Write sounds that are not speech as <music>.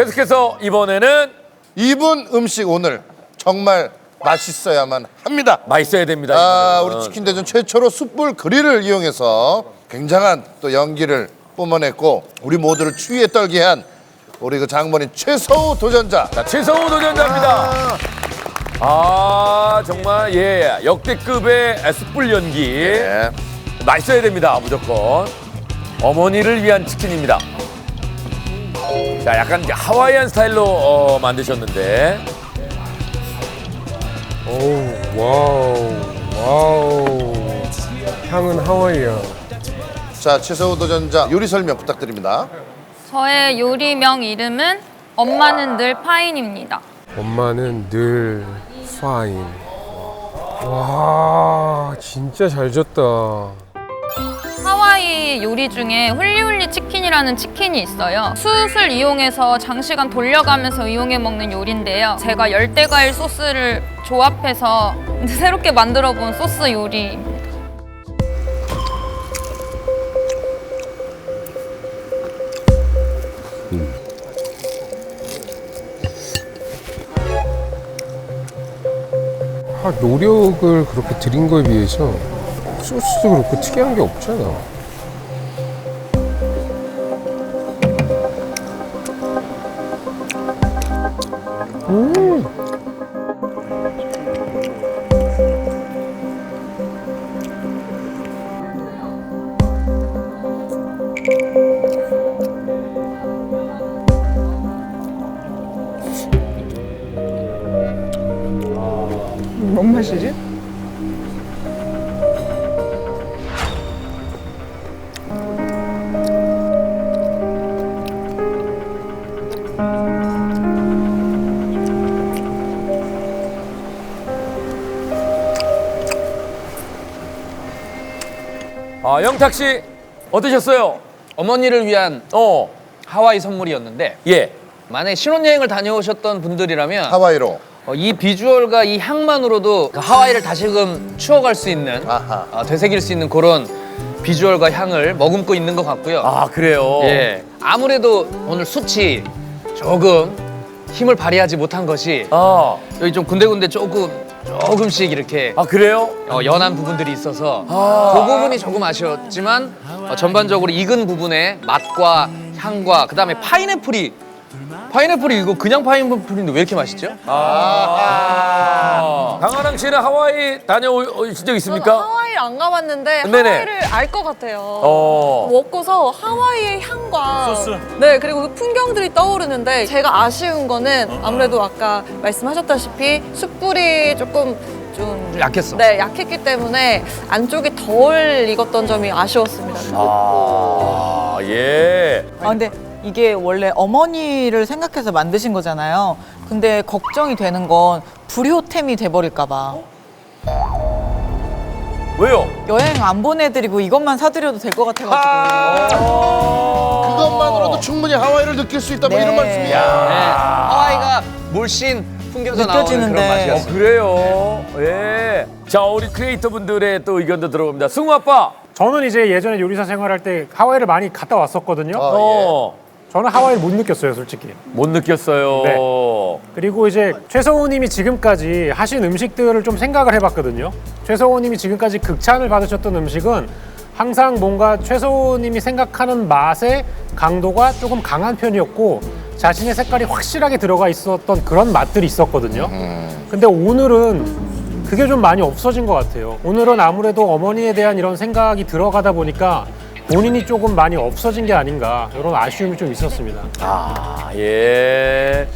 계속해서 이번에는 이분 음식 오늘 정말 맛있어야만 합니다. 맛있어야 됩니다. 아, 이거는. 우리 치킨 대전 최초로 숯불 그릴을 이용해서 굉장한 또 연기를 뿜어냈고 우리 모두를 추위에 떨게 한 우리 그 장본인 최서우 도전자. 자, 최성우 도전자입니다. 아, 정말 예 역대급의 숯불 연기 예. 맛있어야 됩니다 무조건. 어머니를 위한 치킨입니다. 자, 약간 이제 하와이안 스타일로 어, 만드셨는데 오, 와우, 와우. 향은 하와이야. 자, 최서우 도전자 요리 설명 부탁드립니다. 저의 요리명 이름은 엄마는 늘 파인입니다. 엄마는 늘 파인. 와, 진짜 잘 졌다. 하와이 요리 중에 훌리훌리 치킨이라는 치킨이 있어요. 숯을 이용해서 장시간 돌려가면서 이용해 먹는 요리인데요. 제가 열대과일 소스를 조합해서 <laughs> 새롭게 만들어 본 소스 요리입니다. 아, 노력을 그렇게 들인 거에 비해서 소스도 그렇고 특이한 게 없잖아. 뭔 맛이지? 아, 영탁 씨 어떠셨어요? 어머니를 위한 어, 하와이 선물이었는데 예. 만약에 신혼여행을 다녀오셨던 분들이라면 하와이로. 어, 이 비주얼과 이 향만으로도 그 하와이를 다시금 추억할 수 있는 아하. 어, 되새길 수 있는 그런 비주얼과 향을 머금고 있는 것 같고요. 아, 그래요. 예, 아무래도 오늘 수치 조금 힘을 발휘하지 못한 것이 아, 여기 좀 군데군데 조금 조금씩 이렇게 아 그래요? 어, 연한 부분들이 있어서 아. 그 부분이 조금 아쉬웠지만 어, 전반적으로 익은 부분의 맛과 향과 그 다음에 파인애플이 파인애플이 이거 그냥 파인애플인데 왜 이렇게 맛있죠? 아. 강하랑 씨는 하와이 다녀오신 적 있습니까? 하와이를 안 가봤는데 네네. 하와이를 알 것 같아요. 어. 먹고서 하와이의 향과 네 그리고 그 풍경들이 떠오르는데 제가 아쉬운 거는 아무래도 아까 말씀하셨다시피 숯불이 조금 좀 약했어. 네 약했기 때문에 안쪽이 덜 익었던 점이 아쉬웠습니다. 아, 예. 아 근데 이게 원래 어머니를 생각해서 만드신 거잖아요. 근데 걱정이 되는 건 불효템이 돼버릴까 봐. 왜요? 여행 안 보내드리고 이것만 사드려도 될 것 같아가지고. 그것만으로도 충분히 하와이를 느낄 수 있다 뭐 이런 네. 말씀이야. 네, 하와이가 물씬 풍겨져 나오는 그런 느껴지는데. 어, 맛이었어요. 그래요. 예. 자, 우리 크리에이터 분들의 또 의견도 들어봅니다. 승우 아빠. 저는 이제 예전에 요리사 생활할 때 하와이를 많이 갔다 왔었거든요. 어, 어. 저는 하와이를 못 느꼈어요, 솔직히. 못 느꼈어요. 네. 그리고 이제 최서우님이 지금까지 하신 음식들을 좀 생각을 해봤거든요. 최서우님이 지금까지 극찬을 받으셨던 음식은 항상 뭔가 최서우님이 생각하는 맛의 강도가 조금 강한 편이었고 자신의 색깔이 확실하게 들어가 있었던 그런 맛들이 있었거든요. 근데 오늘은 그게 좀 많이 없어진 것 같아요. 오늘은 아무래도 어머니에 대한 이런 생각이 들어가다 보니까 본인이 조금 많이 없어진 게 아닌가 이런 아쉬움이 좀 있었습니다. 아, 예.